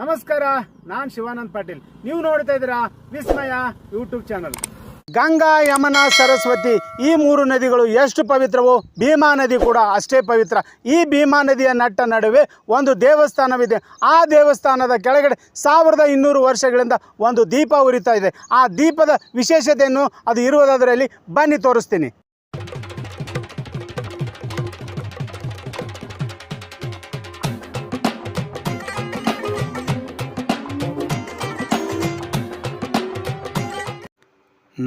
ನಮಸ್ಕಾರ, ನಾನ್ ಶಿವಾನಂದ್ ಪಾಟೀಲ್. ನೀವು ನೋಡ್ತಾ ಇದ್ದೀರಾ ವಿಸ್ಮಯ ಯೂಟ್ಯೂಬ್ ಚಾನಲ್. ಗಂಗಾ, ಯಮನಾ, ಸರಸ್ವತಿ, ಈ ಮೂರು ನದಿಗಳು ಎಷ್ಟು ಪವಿತ್ರವೋ, ಭೀಮಾ ನದಿ ಕೂಡ ಅಷ್ಟೇ ಪವಿತ್ರ. ಈ ಭೀಮಾ ನದಿಯ ನಟ್ಟ ನಡುವೆ ಒಂದು ದೇವಸ್ಥಾನವಿದೆ. ಆ ದೇವಸ್ಥಾನದ ಕೆಳಗಡೆ ಸಾವಿರದ ಇನ್ನೂರು ವರ್ಷಗಳಿಂದ ಒಂದು ದೀಪ ಉರಿತಾ ಇದೆ. ಆ ದೀಪದ ವಿಶೇಷತೆಯನ್ನು ಅದು ಇರುವುದರಲ್ಲಿ ಬನ್ನಿ ತೋರಿಸ್ತೀನಿ.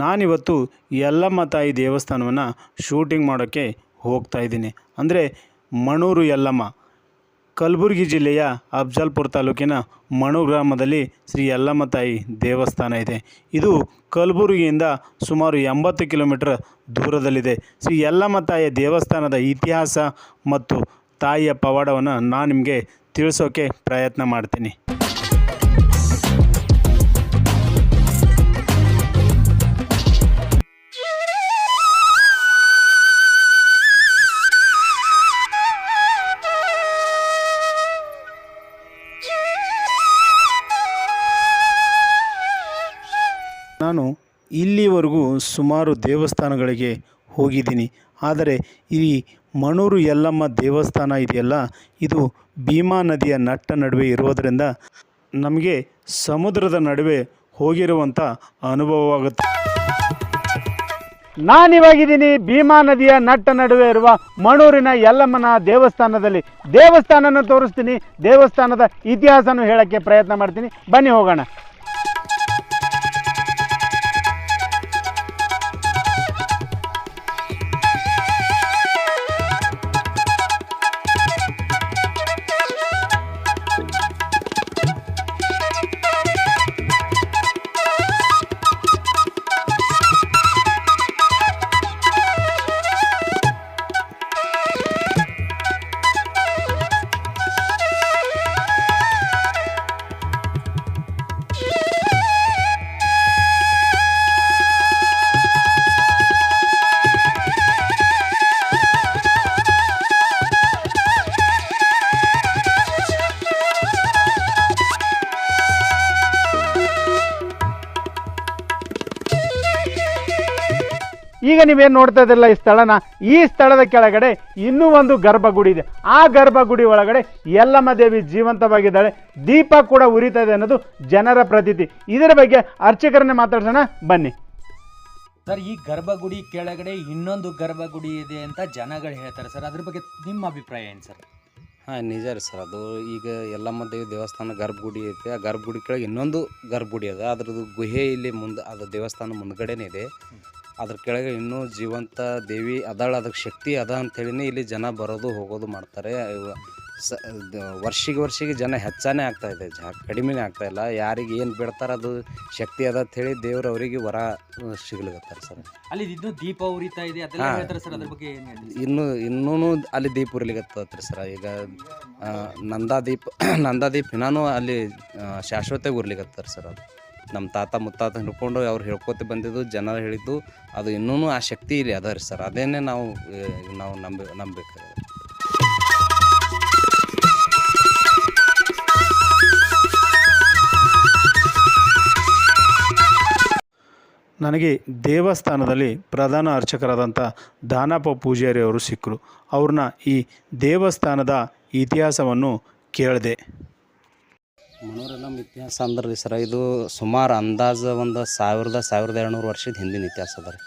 ನಾನಿವತ್ತು ಯಲ್ಲಮ್ಮ ತಾಯಿ ದೇವಸ್ಥಾನವನ್ನು ಶೂಟಿಂಗ್ ಮಾಡೋಕ್ಕೆ ಹೋಗ್ತಾ ಇದ್ದೀನಿ. ಅಂದರೆ ಮಣೂರು ಯಲ್ಲಮ್ಮ, ಕಲಬುರಗಿ ಜಿಲ್ಲೆಯ ಅಫ್ಜಲ್ಪುರ ತಾಲೂಕಿನ ಮಣು ಗ್ರಾಮದಲ್ಲಿ ಶ್ರೀ ಯಲ್ಲಮ್ಮ ತಾಯಿ ದೇವಸ್ಥಾನ ಇದೆ. ಇದು ಕಲಬುರಗಿಯಿಂದ ಸುಮಾರು ಎಂಬತ್ತು ಕಿಲೋಮೀಟರ್ ದೂರದಲ್ಲಿದೆ. ಶ್ರೀ ಯಲ್ಲಮ್ಮ ತಾಯಿಯ ದೇವಸ್ಥಾನದ ಇತಿಹಾಸ ಮತ್ತು ತಾಯಿಯ ಪವಾಡವನ್ನು ನಾನು ನಿಮಗೆ ತಿಳಿಸೋಕೆ ಪ್ರಯತ್ನ ಮಾಡ್ತೀನಿ. ಇಲ್ಲಿವರೆಗೂ ಸುಮಾರು ದೇವಸ್ಥಾನಗಳಿಗೆ ಹೋಗಿದ್ದೀನಿ. ಆದರೆ ಈ ಮಣೂರು ಯಲ್ಲಮ್ಮ ದೇವಸ್ಥಾನ ಇದೆಯಲ್ಲ, ಇದು ಭೀಮಾ ನದಿಯ ನಟ್ಟ ನಡುವೆ ಇರುವುದರಿಂದ ನಮಗೆ ಸಮುದ್ರದ ನಡುವೆ ಹೋಗಿರುವಂಥ ಅನುಭವವಾಗುತ್ತೆ. ನಾನಿವಾಗಿದ್ದೀನಿ ಭೀಮಾ ನದಿಯ ನಟ್ಟ ನಡುವೆ ಇರುವ ಮಣೂರಿನ ಯಲ್ಲಮ್ಮನ ದೇವಸ್ಥಾನದಲ್ಲಿ. ದೇವಸ್ಥಾನನ ತೋರಿಸ್ತೀನಿ, ದೇವಸ್ಥಾನದ ಇತಿಹಾಸನೂ ಹೇಳಕ್ಕೆ ಪ್ರಯತ್ನ ಮಾಡ್ತೀನಿ. ಬನ್ನಿ ಹೋಗೋಣ. ಈಗ ನೀವೇನು ನೋಡ್ತಾ ಇದ್ದಿಲ್ಲ ಈ ಸ್ಥಳನ? ಈ ಸ್ಥಳದ ಕೆಳಗಡೆ ಇನ್ನೂ ಒಂದು ಗರ್ಭಗುಡಿ ಇದೆ. ಆ ಗರ್ಭಗುಡಿ ಒಳಗಡೆ ಯಲ್ಲಮ್ಮ ದೇವಿ ಜೀವಂತವಾಗಿದ್ದಾಳೆ. ದೀಪ ಕೂಡ ಉರಿತಾ ಇದೆ ಅನ್ನೋದು ಜನರ ಪ್ರತೀತಿ. ಇದರ ಬಗ್ಗೆ ಅರ್ಚಕರನ್ನೇ ಮಾತಾಡ್ಸೋಣ. ಬನ್ನಿ. ಸರ್ ಈ ಗರ್ಭಗುಡಿ ಕೆಳಗಡೆ ಇನ್ನೊಂದು ಗರ್ಭಗುಡಿ ಇದೆ ಅಂತ ಜನಗಳು ಹೇಳ್ತಾರೆ. ಸರ್ ಅದ್ರ ಬಗ್ಗೆ ನಿಮ್ಮ ಅಭಿಪ್ರಾಯ ಏನು ಸರ್? ಹಾಂ ನಿಜ ರೀ ಸರ್. ಅದು ಈಗ ಯಲ್ಲಮ್ಮ ದೇವಿ ದೇವಸ್ಥಾನ ಗರ್ಭಗುಡಿ ಐತೆ. ಆ ಗರ್ಭಗುಡಿ ಕೆಳಗೆ ಇನ್ನೊಂದು ಗರ್ಭಗುಡಿ ಅದ ಅದ್ರದ್ದು ಗುಹೆ ಇಲ್ಲಿ ಮುಂದೆ ಅದು ದೇವಸ್ಥಾನ ಮುಂದ್ಗಡೆನೇ ಇದೆ. ಅದ್ರ ಕೆಳಗೆ ಇನ್ನೂ ಜೀವಂತ ದೇವಿ ಅದಾಳ ಅದಕ್ಕೆ ಶಕ್ತಿ ಅದ ಅಂಥೇಳಿನೇ ಇಲ್ಲಿ ಜನ ಬರೋದು ಹೋಗೋದು ಮಾಡ್ತಾರೆ. ಸ ವರ್ಷಿಗೆ ವರ್ಷಿಗೆ ಜನ ಹೆಚ್ಚಾನೇ ಆಗ್ತಾ ಇದೆ ಜ ಕಡಿಮೆನೇ ಆಗ್ತಾ ಇಲ್ಲ. ಯಾರಿಗೆ ಏನು ಬಿಡ್ತಾರೆ ಅದು ಶಕ್ತಿ ಅದ ಅಂಥೇಳಿ ದೇವ್ರು ಅವರಿಗೆ ವರ ಸಿಗ್ಲಿಕತ್ತಾರೆ ಸರ್. ಅಲ್ಲಿ ಇನ್ನೂ ದೀಪ ಉರಿತಾ ಇದೆ ಅದೆಲ್ಲ ಹಾ. ಹೇಳ್ತಾರೆ ಸರ್ ಅದ್ರ ಬಗ್ಗೆ ಏನು ಹೇಳಿ ಇನ್ನು ಇನ್ನೂ ಅಲ್ಲಿ ದೀಪ ಉರ್ಲಿಕತ್ತತ್ರಿ ಸರ್ ಈಗ ಆ, ನಂದಾದೀಪ್ ನಂದಾದೀಪ್ ಇನ್ನೂ ಅಲ್ಲಿ ಶಾಶ್ವತ ಉರ್ಲಿಕತ್ತಾರ ಸರ್ ಅದು. ನಮ್ಮ ತಾತ ಮುತ್ತಾತ ಹಿಡ್ಕೊಂಡು ಅವ್ರು ಹೇಳ್ಕೊತ ಬಂದಿದ್ದು ಜನ ಹೇಳಿದ್ದು, ಅದು ಇನ್ನೂ ಆ ಶಕ್ತಿ ಇಲ್ಲಿ ಅದ ರೀ ಸರ್. ಅದೇನೇ ನಾವು ನಾವು ನಂಬ, ನಂಬಬೇಕು. ನನಗೆ ದೇವಸ್ಥಾನದಲ್ಲಿ ಪ್ರಧಾನ ಅರ್ಚಕರಾದಂಥ ದಾನಪ್ಪ ಪೂಜಾರಿ ಅವರು ಸಿಕ್ಕರು. ಅವ್ರನ್ನ ಈ ದೇವಸ್ಥಾನದ ಇತಿಹಾಸವನ್ನು ಕೇಳಿದೆ. ಮನೋರಮ ಇತಿಹಾಸ ಅಂದ್ರೆ ಸರ. ಇದು ಸುಮಾರು ಅಂದಾಜು ಒಂದು ಸಾವಿರದ ಸಾವಿರದ ಎರಡುನೂರು ವರ್ಷದ ಹಿಂದಿನ ಇತಿಹಾಸ ಅದ ರೀ.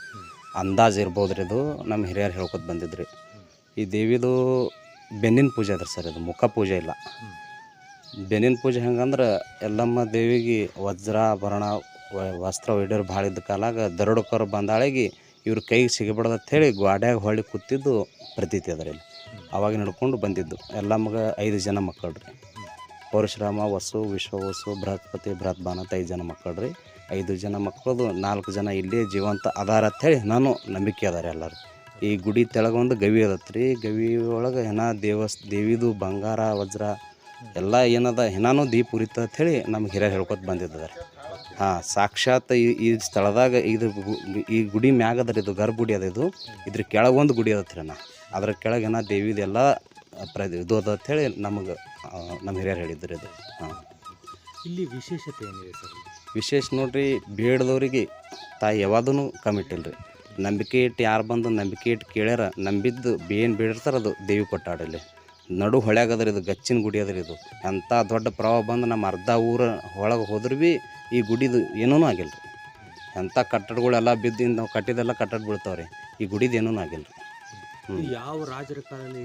ಅಂದಾಜು ಇರ್ಬೋದು ರೀ ಇದು ನಮ್ಮ ಹಿರಿಯರು ಹೇಳ್ಕೊತ ಬಂದಿದ್ರಿ. ಈ ದೇವಿದು ಬೆನ್ನಿನ ಪೂಜೆ ಅದ ಸರ್, ಇದು ಮುಖ ಪೂಜೆ ಇಲ್ಲ. ಬೆನ್ನಿನ ಪೂಜೆ ಹೆಂಗಂದ್ರೆ ಎಲ್ಲಮ್ಮ ದೇವಿಗೆ ವಜ್ರ ವಸ್ತ್ರ ಒಯ್ಡೋರು ಭಾಳ ಇದ್ದ ಕಾಲಾಗ ದರಡುಕರು ಬಂದಾಳಿಗೆ ಇವ್ರ ಕೈಗೆ ಸಿಗಬಾರ್ದು ಹೇಳಿ ಗ್ವಾಡ್ಯಾಗ ಹೊಳ್ಳಿ ಕೂತಿದ್ದು ಪ್ರತೀತಿ ಅದ ಇಲ್ಲಿ. ಅವಾಗ ನಡ್ಕೊಂಡು ಬಂದಿದ್ದು. ಎಲ್ಲಮ್ಮಗೆ ಐದು ಜನ ಮಕ್ಕಳು ರೀ ಪರಶುರಾಮ, ವಸು, ವಿಶ್ವವಸು, ಬೃಹಸ್ಪತಿ ಬೃಹತ್ ಬಾನ ಅಂತ ಐದು ಜನ ಮಕ್ಕಳು ರೀ ಐದು ಜನ ಮಕ್ಕಳದು, ನಾಲ್ಕು ಜನ ಇಲ್ಲಿ ಜೀವಂತ ಅದಾರ ಹೇಳಿ ನಾನು ನಂಬಿಕೆ ಅದಾರೆ ಎಲ್ಲರೂ. ಈ ಗುಡಿ ತೆಳಗೊಂದು ಗವಿ ಅದತ್ರಿ. ರೀ ಗವಿ ಒಳಗೆ ಹೆಣ, ದೇವಸ್, ದೇವಿದು ಬಂಗಾರ, ವಜ್ರ ಎಲ್ಲ ಏನದ ಹೆಣನೂ ದೀಪ ಉರಿತ ಹೇಳಿ ನಮ್ಗೆ ಹಿರಿಯರು ಹೇಳ್ಕೊತ ಬಂದಿದ್ದಾರೆ ಹಾಂ, ಸಾಕ್ಷಾತ್ ಈ ಈ ಸ್ಥಳದಾಗ ಇದು ಈ ಗುಡಿ ಮ್ಯಾಗದ ಇದು ಗರ್ಭಗುಡಿ ಅದ ಇದು. ಇದ್ರ ಕೆಳಗೊಂದು ಗುಡಿ ಅದತ್ರಿ ನಾ ಅದ್ರ ಕೆಳಗೆ ಏನ ದೇವಿದೆಲ್ಲ ಪ್ರ ಇದು ಅದ ಹೇಳಿ ನಮಗೆ ನಮ್ಮ ಹಿರಿಯರು ಹೇಳಿದ್ರು ಇದು. ಹಾಂ. ಇಲ್ಲಿ ವಿಶೇಷತೆ ಏನಿದೆ ಸರ್? ವಿಶೇಷ ನೋಡಿರಿ ಬೇಡದವ್ರಿಗೆ ತಾಯಿ ಯಾವಾದೂ ಕಮ್ಮಿಟ್ಟಿಲ್ಲ ರೀ ನಂಬಿಕೆ ಇಟ್ಟು ಯಾರು ಬಂದು ನಂಬಿಕೆ ಇಟ್ಟು ಕೇಳ್ಯಾರ ನಂಬಿದ್ದು ಏನು ಬೇಡಿರ್ತಾರೆ ಅದು ದೇವಿ ಕೊಟ್ಟಾಡಲ್ಲಿ ನಡು ಹೊಳ್ಯಾಗದ್ರಿ ಇದು ಗಚ್ಚಿನ ಗುಡಿ ಅದ್ರಿ ಇದು. ಅಂಥ ದೊಡ್ಡ ಪ್ರವಾಹ ಬಂದು ನಮ್ಮ ಅರ್ಧ ಊರ ಒಳಗೆ ಹೋದ್ರೆ ಭೀ ಈ ಗುಡಿದು ಏನೂ ಆಗಿಲ್ಲ ರೀ ಎಂಥ ಕಟ್ಟಡಗಳೆಲ್ಲ ಬಿದ್ದಿಂದ ನಾವು ಕಟ್ಟಿದೆಲ್ಲ ಕಟ್ಟಡ ಬೀಳ್ತಾವೆ ರೀ ಈ ಗುಡಿದು ಏನೂ ಆಗಿಲ್ಲ ರೀ ಹ್ಞೂ ಯಾವ ರಾಜರ ಕಾಲದಲ್ಲಿ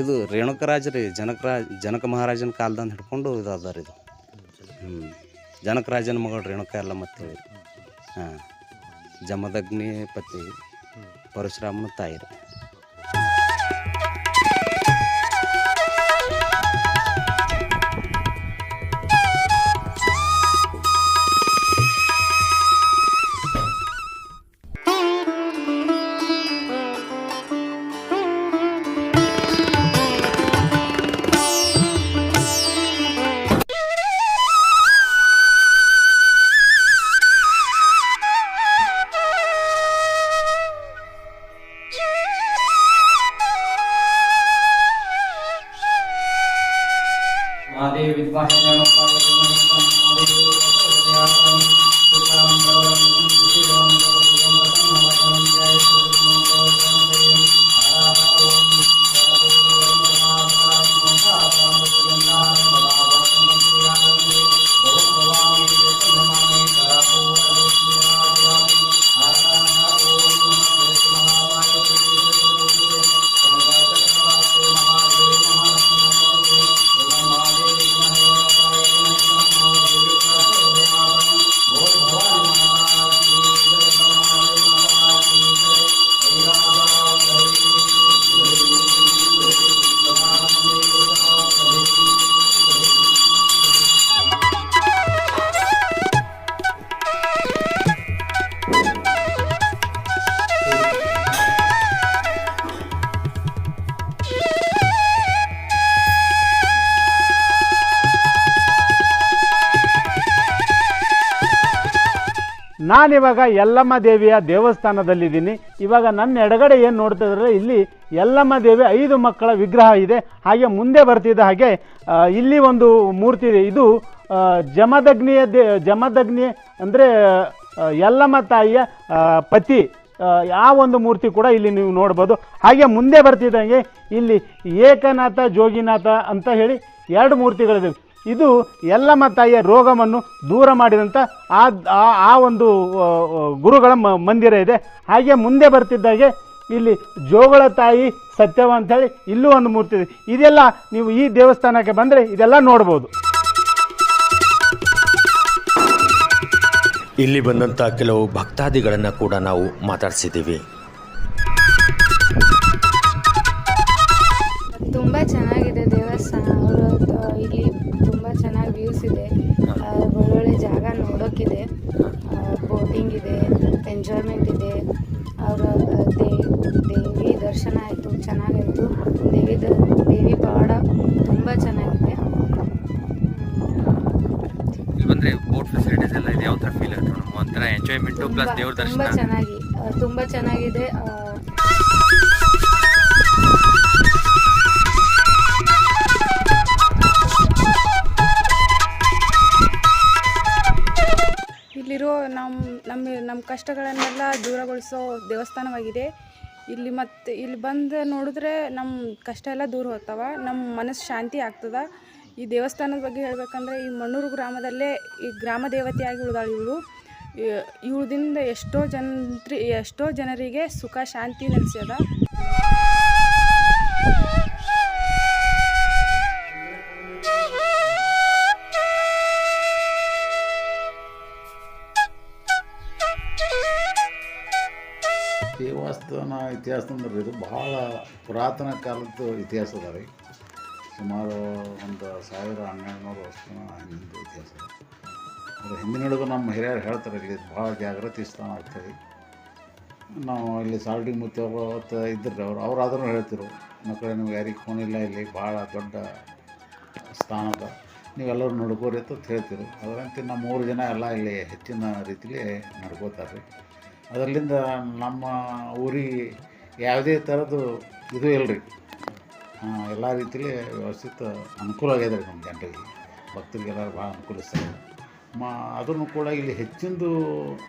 ಇದು ರೇಣುಕರಾಜ ರೀ ಜನಕರಾಜ ಜನಕ ಮಹಾರಾಜನ ಕಾಲ್ದಂದು ಹಿಡ್ಕೊಂಡು ಇದು. ಅದ ರೀ ಇದು ಹ್ಞೂ ಜನಕರಾಜನ ಮಗಳು ರೇಣುಕ ಎಲ್ಲ ಮತ್ತೆ ಹಾಂ. ಜಮದಗ್ನಿ ಪತಿ ಪರಶುರಾಮನ ತಾಯಿ ರೀ. Thank you. ನಾನಿವಾಗ ಯಲ್ಲಮ್ಮ ದೇವಿಯ ದೇವಸ್ಥಾನದಲ್ಲಿದ್ದೀನಿ. ಇವಾಗ ನನ್ನ ಎಡಗಡೆ ಏನು ನೋಡ್ತಿದ್ರೆ ಇಲ್ಲಿ ಯಲ್ಲಮ್ಮ ದೇವಿ ಐದು ಮಕ್ಕಳ ವಿಗ್ರಹ ಇದೆ. ಹಾಗೆ ಮುಂದೆ ಬರ್ತಿದ್ದ ಹಾಗೆ ಇಲ್ಲಿ ಒಂದು ಮೂರ್ತಿ ಇದೆ. ಇದು ಜಮದಗ್ನಿಯ ದೇ ಜಮದಗ್ನಿ ಅಂದರೆ ಯಲ್ಲಮ್ಮ ತಾಯಿಯ ಪತಿ ಆ, ಒಂದು ಮೂರ್ತಿ ಕೂಡ ಇಲ್ಲಿ ನೀವು ನೋಡ್ಬೋದು. ಹಾಗೆ ಮುಂದೆ ಬರ್ತಿದ್ದಂಗೆ ಇಲ್ಲಿ ಏಕನಾಥ ಜೋಗಿನಾಥ ಅಂತ ಹೇಳಿ ಎರಡು ಮೂರ್ತಿಗಳಿವೆ ಇದು ಎಲ್ಲಮ್ಮ ತಾಯಿಯ ರೋಗವನ್ನು ದೂರ ಮಾಡಿದಂಥ ಆ, ಆ- ಒಂದು ಗುರುಗಳ ಮಂದಿರ ಇದೆ. ಹಾಗೆ ಮುಂದೆ ಬರ್ತಿದ್ದಾಗೆ ಇಲ್ಲಿ ಜೋಗಳ ತಾಯಿ ಸತ್ಯವ ಅಂಥೇಳಿ ಇಲ್ಲೂ ಒಂದು ಮೂರ್ತಿ ಇದೆ. ಇದೆಲ್ಲ ನೀವು ಈ ದೇವಸ್ಥಾನಕ್ಕೆ ಬಂದರೆ ಇದೆಲ್ಲ ನೋಡ್ಬೋದು. ಇಲ್ಲಿ ಬಂದಂಥ ಕೆಲವು ಭಕ್ತಾದಿಗಳನ್ನು ಕೂಡ ನಾವು ಮಾತಾಡ್ಸಿದ್ದೀವಿ. ತುಂಬ ಚೆನ್ನಾಗಿದೆ. ಇಲ್ಲಿ ಬಂದ್ರೆ ಬೋಟ್ ಫೆಸಿಲಿಟೀಸ್ ಎಲ್ಲ ಇದೆ ಯಾವ ಥರ ಫೀಲ್ ಆಯ್ತು ನಮ್ಗೆ ಒಂಥರ ಎಂಜಾಯ್ಮೆಂಟು ಪ್ಲಸ್ ದೇವ್ರ ತುಂಬ ದರ್ಶನ. ಚೆನ್ನಾಗಿ ಆ, ತುಂಬ ಚೆನ್ನಾಗಿದೆ ಇಲ್ಲಿರೋ ನಮ್ಮ ನಮ್ಮ ನಮ್ಮ ಕಷ್ಟಗಳನ್ನೆಲ್ಲ ದೂರಗೊಳಿಸೋ ದೇವಸ್ಥಾನವಾಗಿದೆ. ಇಲ್ಲಿ ಮತ್ತೆ ಇಲ್ಲಿ ಬಂದು ನೋಡಿದ್ರೆ ನಮ್ಮ ಕಷ್ಟ ಎಲ್ಲ ದೂರ ಹೋಗ್ತಾವ. ನಮ್ಮ ಮನಸ್ಸು ಶಾಂತಿ ಆಗ್ತದ. ಈ ದೇವಸ್ಥಾನದ ಬಗ್ಗೆ ಹೇಳಬೇಕಂದ್ರೆ ಈ ಮಣ್ಣೂರು ಗ್ರಾಮದಲ್ಲೇ ಈ ಗ್ರಾಮ ದೇವತೆಯಾಗಿ ಉಳಿದಾಳು ಇವಳು. ಇವಳದಿಂದ ಎಷ್ಟೋ ಜನ ಎಷ್ಟೋ ಜನರಿಗೆ ಸುಖ, ಶಾಂತಿ ನೆಲೆಸ್ಯದ. ದೇವಸ್ಥಾನ ಇತಿಹಾಸ ಅಂದ್ರೆ ಇದು ಬಹಳ ಪುರಾತನ ಕಾಲದ್ದು ಇತಿಹಾಸ ಅದ ರೀ. ಸುಮಾರು ಒಂದು ಸಾವಿರ ಹನ್ನೆರಡು ನೂರು ವರ್ಷದ ಹಿಂದಿನ ಇತಿಹಾಸ ಅದ. ಅದ್ರ ಹಿಂದಿನ ಹಿಡಿದು ನಮ್ಮ ಹಿರಿಯರು ಹೇಳ್ತಾರೆ, ಇಲ್ಲಿ ಭಾಳ ಜಾಗೃತಿ ಸ್ಥಾನ ಆಗ್ತದೆ. ನಾವು ಇಲ್ಲಿ ಸಾಲ್ಡಿ ಮುತ್ತಿ ಅವತ್ತು ಇದ್ದರು ಅವ್ರು ಅವ್ರು ಆದ್ರೂ ಹೇಳ್ತಿರು, ಮಕ್ಕಳೇ, ನಿಮ್ಗೆ ಯಾರಿಗೆ ಫೋನಿಲ್ಲ ಇಲ್ಲಿ ಭಾಳ ದೊಡ್ಡ ಸ್ಥಾನ ಅದ. ನೀವೆಲ್ಲರೂ ನಡ್ಕೋರಿ ಅಂತ ಹೇಳ್ತಿರು. ಅದರಂತೆ ನಮ್ಮ ಮೂರು ಜನ ಎಲ್ಲ ಇಲ್ಲಿ ಹೆಚ್ಚಿನ ರೀತಿಲಿ ನಡ್ಕೋತಾರೆ ರೀ ಅದರಲ್ಲಿಂದ ನಮ್ಮ ಊರಿಗೆ ಯಾವುದೇ ಥರದ್ದು ಇದು ಇಲ್ಲ ರೀ ಎಲ್ಲ ರೀತಿಲಿ ವ್ಯವಸ್ಥಿತ ಅನುಕೂಲ ಆಗ್ಯದ ರೀ ನಮ್ಮ ಜನರಿಗೆ. ಭಕ್ತರಿಗೆಲ್ಲ ಭಾಳ ಅನುಕೂಲಿಸ್ತಾರೆ ಮಾ ಅದನ್ನು ಕೂಡ ಇಲ್ಲಿ ಹೆಚ್ಚಿಂದು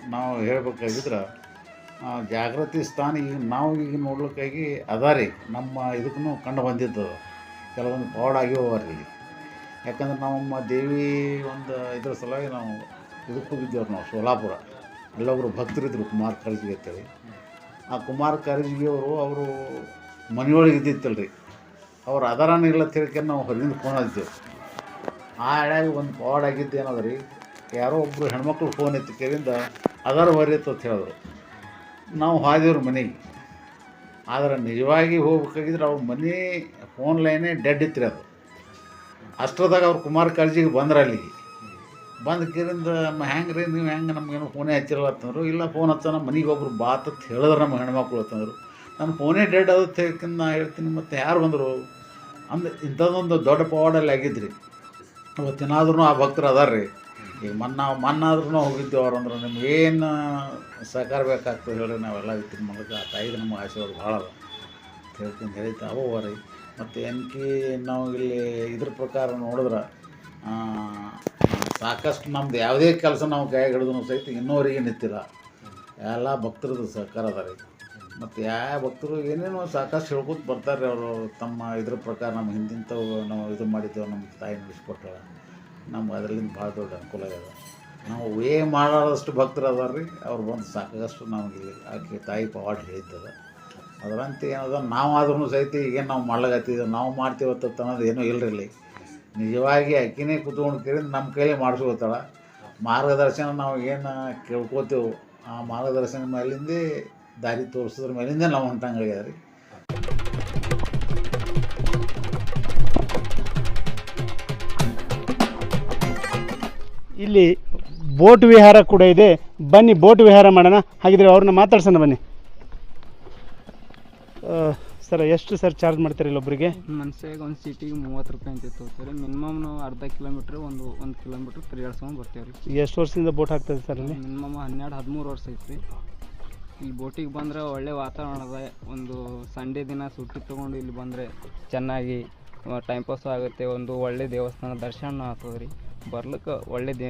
ನಾವು ಹೇಳಬೇಕಾಗಿದ್ರೆ ಜಾಗೃತಿ ಸ್ಥಾನ ಈಗ ನಾವು ಈಗ ನೋಡ್ಲಿಕ್ಕಾಗಿ ಅದ ರೀ ನಮ್ಮ ಇದಕ್ಕೂ ಕಂಡು ಬಂದಿದ್ದು ಕೆಲವೊಂದು ಪವಾಡ ಆಗಿವರಿ ಯಾಕಂದ್ರೆ ನಮ್ಮ ದೇವಿ ಒಂದು ಇದ್ರ ಸಲುವಾಗಿ ನಾವು ಇದಕ್ಕೆ ಹೋಗಿದ್ದೇವ್ರಿ ನಾವು ಸೋಲಾಪುರ. ಅಲ್ಲೊಬ್ರು ಭಕ್ತರಿದ್ದರು ಕುಮಾರ್ ಕರ್ಜಿಗೆ ಅಂತೇಳಿ ಆ ಕುಮಾರ್ ಕರ್ಜಿಗೆ ಅವರು ಅವರು ಮನೆಯೊಳಗೆ ಇದ್ದಿತ್ತಲ್ಲ ರೀ ಅವ್ರು ಅದರಾನ ಇಲ್ಲ ತಿಳ್ಕೊಂಡು ನಾವು ಹೊರಗಿಂದ ಫೋನ್ ಹಚ್ಚಿದ್ದೆವು ಆ ಹಳ್ಯಾಗ ಒಂದು ಪಾಡ್ ಆಗಿದ್ದು ಏನದ ರೀ ಯಾರೋ ಒಬ್ಬರು ಹೆಣ್ಮಕ್ಳು ಫೋನ್ ಎತ್ತಿ ಕೇಳಿಂದ ಅದರ ಬರೀತು ಅಂತ ಹೇಳಿದ್ರು. ನಾವು ಹಾದಿವ್ರು ಮನೆಗೆ. ಆದ್ರೆ ನಿಜವಾಗಿ ಹೋಗ್ಬೇಕಾಗಿದ್ರೆ ಅವ್ರ ಮನೆ ಫೋನ್ ಲೈನೇ ಡೆಡ್ ಇತ್ತು ರೀ ಅದು. ಅಷ್ಟರದಾಗ ಅವ್ರು ಕುಮಾರ್ ಕಾಳಜಿಗೆ ಬಂದ್ರೆ ಅಲ್ಲಿಗೆ. ಬಂದ ಕೇರಿಂದ ಹೆಂಗೆ ರೀ ನೀವು ಹೆಂಗೆ ನಮಗೇನು ಫೋನೇ ಹಚ್ಚಿರಲ್ಲ? ಅಂತಂದ್ರು. ಇಲ್ಲ ಫೋನ್ ಹಚ್ಚ ನಮ್ಮ ಮನೆಗೆ ಒಬ್ರು ಬಾತ್ ಅಂತ ಹೇಳಿದ್ರೆ ನಮ್ಮ ಹೆಣ್ಮಕ್ಳು ಅಂತಂದ್ರು. ನನ್ನ ಫೋನೇ ಡೆಡ್ ಅದು ಹೇಳ್ತೀನಿ ನಾ ಹೇಳ್ತೀನಿ, ಮತ್ತು ಯಾರು ಬಂದರು? ಅಂದ ಇಂಥದ್ದೊಂದು ದೊಡ್ಡ ಪವಾಡಲ್ಲಿ ಆಗಿದ್ರಿ. ಅವತ್ತಿನಾದ್ರೂ ಆ ಭಕ್ತರು ಅದಾರ ರೀ ಈಗ ಮನ್ನ ಮನ್ನಾದ್ರೂ ಹೋಗಿದ್ದೇವೆ ಅವ್ರು ಅಂದ್ರೆ. ನಿಮ್ಗೆ ಏನು ಸಹಕಾರ ಬೇಕಾಗ್ತದೆ ಹೇಳಿ ನಾವೆಲ್ಲ ಇತ್ತಿನ ಮೂಲಕ ಆ ತಾಯಿಗೆ ನಮ್ಮ ಆಶೀರ್ವಾದ ಭಾಳ ಅದ ಹೇಳ್ತೀನಿ ಹೇಳ್ತಾ ಅವ ರೀ ಮತ್ತು ಎನ್ಕಿ ನಾವು ಇಲ್ಲಿ ಇದ್ರ ಪ್ರಕಾರ ನೋಡಿದ್ರೆ ಸಾಕಷ್ಟು ನಮ್ದು ಯಾವುದೇ ಕೆಲಸ ನಾವು ಕೈ ಹಿಡಿದ್ರು ಸಹಿತ ಇನ್ನೂವರೆಗೆ ನಿಂತಿಲ್ಲ. ಎಲ್ಲ ಭಕ್ತರದ್ದು ಸಹಕಾರ ಅದ ರೀ. ಮತ್ತು ಯಾವ ಭಕ್ತರು ಏನೇನೋ ಸಾಕಷ್ಟು ಹೇಳ್ಕೊತ ಬರ್ತಾರೆ ಅವರು. ತಮ್ಮ ಇದ್ರ ಪ್ರಕಾರ ನಮ್ಮ ಹಿಂದಿಂತವು ನಾವು ಇದು ಮಾಡಿದ್ದೇವೆ ನಮ್ಮ ತಾಯಿ ನಡೆಸ್ಕೊಟ್ಟಾಳ. ನಮ್ಗೆ ಅದರಿಂದ ಭಾಳ ದೊಡ್ಡ ಅನುಕೂಲ ಇದೆ ನಾವು ವೇ ಮಾಡೋದಷ್ಟು ಭಕ್ತರು ಅದಾರ ರೀ. ಅವ್ರು ಬಂದು ಸಾಕಷ್ಟು ನಮಗೆ ಆಕೆ ತಾಯಿ ಪವಾಡ್ ಹೇಳಿದ್ದದ. ಅದರಂತೆ ಏನದ, ನಾವು ಆದ್ರೂ ಸಹಿತ ಈಗೇನು ನಾವು ಮಾಡ್ಲಾಗತ್ತಿದ್ದೇವೆ ನಾವು ಮಾಡ್ತೀವತ್ತ ಅನ್ನೋದು ಏನೂ ಇಲ್ಲರಿ ನಿಜವಾಗಿ ಅಕ್ಕಿನೇ ಕುತ್ಕೊಂಡು ನಮ್ಮ ಕೈಲಿ ಮಾಡಿಸ್ಕೊತಾಳ ಮಾರ್ಗದರ್ಶನ ನಾವು ಏನು ಕೇಳ್ಕೋತೇವೆ, ಆ ಮಾರ್ಗದರ್ಶನ ಮೇಲಿಂದೇ ದಾರಿ ತೋರಿಸೋದ್ರ ಮೇಲಿಂದ ನಾವು ಹೊಂಟಂಗಾಗ್ಯದ ರೀ ಇಲ್ಲಿ ಬೋಟ್ ವಿಹಾರ ಕೂಡ ಇದೆ. ಬನ್ನಿ, ಬೋಟ್ ವಿಹಾರ ಮಾಡೋಣ. ಹಾಗಿದ್ರೆ ಅವ್ರನ್ನ ಮಾತಾಡ್ಸೋಣ ಬನ್ನಿ. ಸರ್ ಎಷ್ಟು ಸರ್ ಚಾರ್ಜ್ ಮಾಡ್ತೀರಿ ಇಲ್ಲೊಬ್ಬರಿಗೆ ಮನ್ಸಿಗೆ ಒಂದು ಸೀಟಿಗೆ ಮೂವತ್ತು ರೂಪಾಯಿ ಅಂತ ತೊಗೋತೀವಿ ಮಿನಿಮಮ್ ನಾವು ಅರ್ಧ ಕಿಲೋಮೀಟ್ರ್ ಒಂದು ಒಂದು ಕಿಲೋಮೀಟ್ರ್ ತಿರುಗಾಡ್ಸ್ಕೊಂಡು ಬರ್ತೀವಿ ರೀ. ಎಷ್ಟು ವರ್ಷದಿಂದ ಬೋಟ್ ಹಾಕ್ತದೆ ಸರ್ ಅಲ್ಲಿ ಮಿನಿಮಮ್ ಹನ್ನೆರಡು ಹದಿಮೂರು ವರ್ಷ ಐತ್ರಿ ಇಲ್ಲಿ ಬೋಟಿಗೆ ಬಂದರೆ ಒಳ್ಳೆ ವಾತಾವರಣ ಅದ ಒಂದು ಸಂಡೇ ದಿನ ಸುಟ್ಟಿ ತೊಗೊಂಡು ಇಲ್ಲಿ ಬಂದರೆ ಚೆನ್ನಾಗಿ ಟೈಮ್ ಪಾಸು ಆಗುತ್ತೆ. ಒಂದು ಒಳ್ಳೆ ದೇವಸ್ಥಾನ ದರ್ಶನ ಆಗ್ತದೆ ರೀ. ಬರ್ಲಿಕ್ಕೆ ಒಳ್ಳೆ ದೇ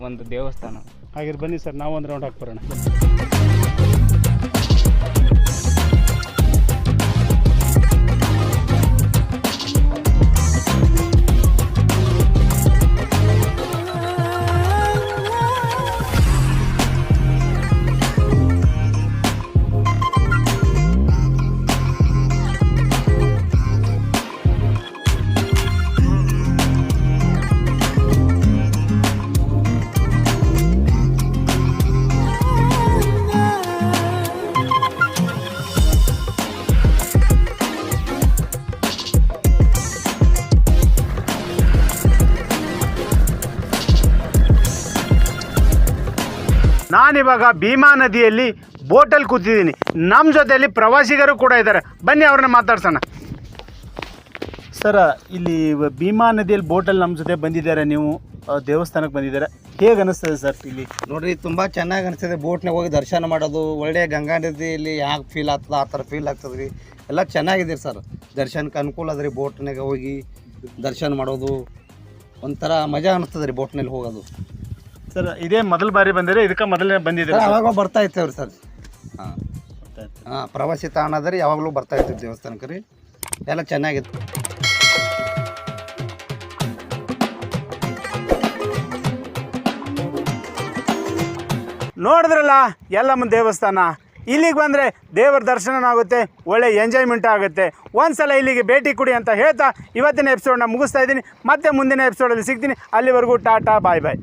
ಒಂದು ದೇವಸ್ಥಾನ. ಹಾಗಿದ್ರೆ ಬನ್ನಿ ಸರ್ ನಾವು ಒಂದು ರೌಂಡ್ ಹಾಕ್ಬರೋಣ ನಾನಿವಾಗ ಭೀಮಾ ನದಿಯಲ್ಲಿ ಬೋಟಲ್ಲಿ ಕೂತಿದ್ದೀನಿ. ನಮ್ಮ ಜೊತೆಯಲ್ಲಿ ಪ್ರವಾಸಿಗರು ಕೂಡ ಇದ್ದಾರೆ. ಬನ್ನಿ ಅವ್ರನ್ನ ಮಾತಾಡ್ಸೋಣ. ಸರ್ ಇಲ್ಲಿ ಭೀಮಾ ನದಿಯಲ್ಲಿ ಬೋಟಲ್ಲಿ ನಮ್ಮ ಜೊತೆ ಬಂದಿದ್ದಾರೆ. ನೀವು ದೇವಸ್ಥಾನಕ್ಕೆ ಬಂದಿದ್ದಾರೆ? ಹೇಗೆ ಅನಿಸ್ತದೆ ಸರ್ ಇಲ್ಲಿ? ನೋಡ್ರಿ ತುಂಬ ಚೆನ್ನಾಗಿ ಅನಿಸ್ತದೆ. ಬೋಟ್ನಾಗ ಹೋಗಿ ದರ್ಶನ ಮಾಡೋದು ಒಳ್ಳೆಯ ಗಂಗಾ ನದಿಯಲ್ಲಿ ಹ್ಯಾಗೆ ಫೀಲ್ ಆಗ್ತದೆ ಆ ಥರ ಫೀಲ್ ಆಗ್ತದೆ ರೀ ಎಲ್ಲ ಚೆನ್ನಾಗಿದೆ ಸರ್. ದರ್ಶನಕ್ಕೆ ಅನುಕೂಲ ಅದ ರೀ ಬೋಟ್ನಾಗ ಹೋಗಿ ದರ್ಶನ ಮಾಡೋದು. ಒಂಥರ ಮಜಾ ಅನಿಸ್ತದೆ ರೀ ಬೋಟ್ನಲ್ಲಿ ಹೋಗೋದು. ಸರ್ ಇದೇ ಮೊದಲ ಬಾರಿ ಬಂದಿದ್ರೆ ಇದಕ್ಕೆ ಮೊದಲನೇ ಬಂದಿದ್ದೀರಾ ಸರ್? ಅವಾಗ ಬರ್ತಾ ಇರ್ತೇವ್ರಿ ಸರ್. ಹಾಂ. ಹಾಂ ಪ್ರವಾಸಿ ತಾಣ ಅದ ರೀ ಯಾವಾಗಲೂ ಬರ್ತಾ ಇರ್ತೀವಿ ದೇವಸ್ಥಾನಕ್ಕೆ ರೀ. ಎಲ್ಲ ಚೆನ್ನಾಗಿತ್ತು. ನೋಡಿದ್ರಲ್ಲ ಯಲ್ಲಮ್ಮ ದೇವಸ್ಥಾನ. ಇಲ್ಲಿಗೆ ಬಂದರೆ ದೇವರ ದರ್ಶನ ಆಗುತ್ತೆ ಒಳ್ಳೆ ಎಂಜಾಯ್ಮೆಂಟ್ ಆಗುತ್ತೆ. ಒಂದ್ಸಲ ಇಲ್ಲಿಗೆ ಭೇಟಿ ಕೊಡಿ ಅಂತ ಹೇಳ್ತಾ ಇವತ್ತಿನ ಎಪಿಸೋಡ್ನ ಮುಗಿಸ್ತಾ ಇದ್ದೀನಿ. ಮತ್ತೆ ಮುಂದಿನ ಎಪಿಸೋಡಲ್ಲಿ ಸಿಗ್ತೀನಿ. ಅಲ್ಲಿವರೆಗೂ ಟಾಟಾ ಬಾಯ್ ಬಾಯ್.